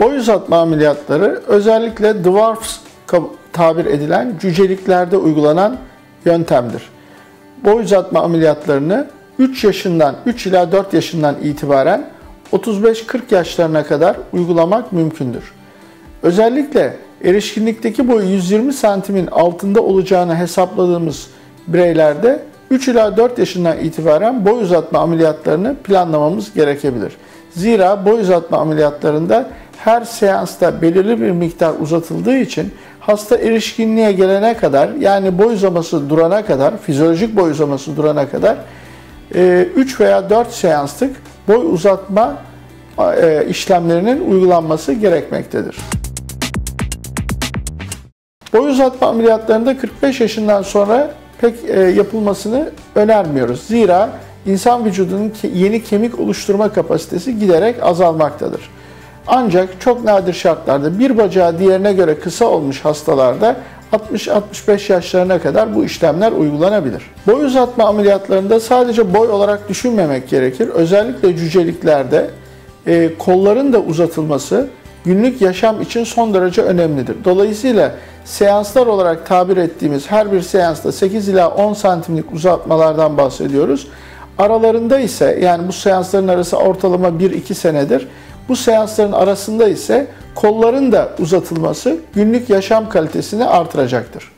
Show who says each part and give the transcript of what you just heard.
Speaker 1: Boy uzatma ameliyatları özellikle dwarfs tabir edilen cüceliklerde uygulanan yöntemdir. Boy uzatma ameliyatlarını 3 yaşından 3 ila 4 yaşından itibaren 35-40 yaşlarına kadar uygulamak mümkündür. Özellikle erişkinlikteki boyu 120 santimin altında olacağını hesapladığımız bireylerde 3 ila 4 yaşından itibaren boy uzatma ameliyatlarını planlamamız gerekebilir. Zira boy uzatma ameliyatlarında her seansta belirli bir miktar uzatıldığı için hasta erişkinliğe gelene kadar yani boy uzaması durana kadar, fizyolojik boy uzaması durana kadar 3 e, veya 4 seanslık boy uzatma e, işlemlerinin uygulanması gerekmektedir. Boy uzatma ameliyatlarında 45 yaşından sonra pek e, yapılmasını önermiyoruz. Zira insan vücudunun yeni kemik oluşturma kapasitesi giderek azalmaktadır. Ancak çok nadir şartlarda bir bacağı diğerine göre kısa olmuş hastalarda 60-65 yaşlarına kadar bu işlemler uygulanabilir. Boy uzatma ameliyatlarında sadece boy olarak düşünmemek gerekir. Özellikle cüceliklerde e, kolların da uzatılması günlük yaşam için son derece önemlidir. Dolayısıyla seanslar olarak tabir ettiğimiz her bir seansta 8 ila 10 santimlik uzatmalardan bahsediyoruz. Aralarında ise yani bu seansların arası ortalama 1-2 senedir. Bu seansların arasında ise kolların da uzatılması günlük yaşam kalitesini artıracaktır.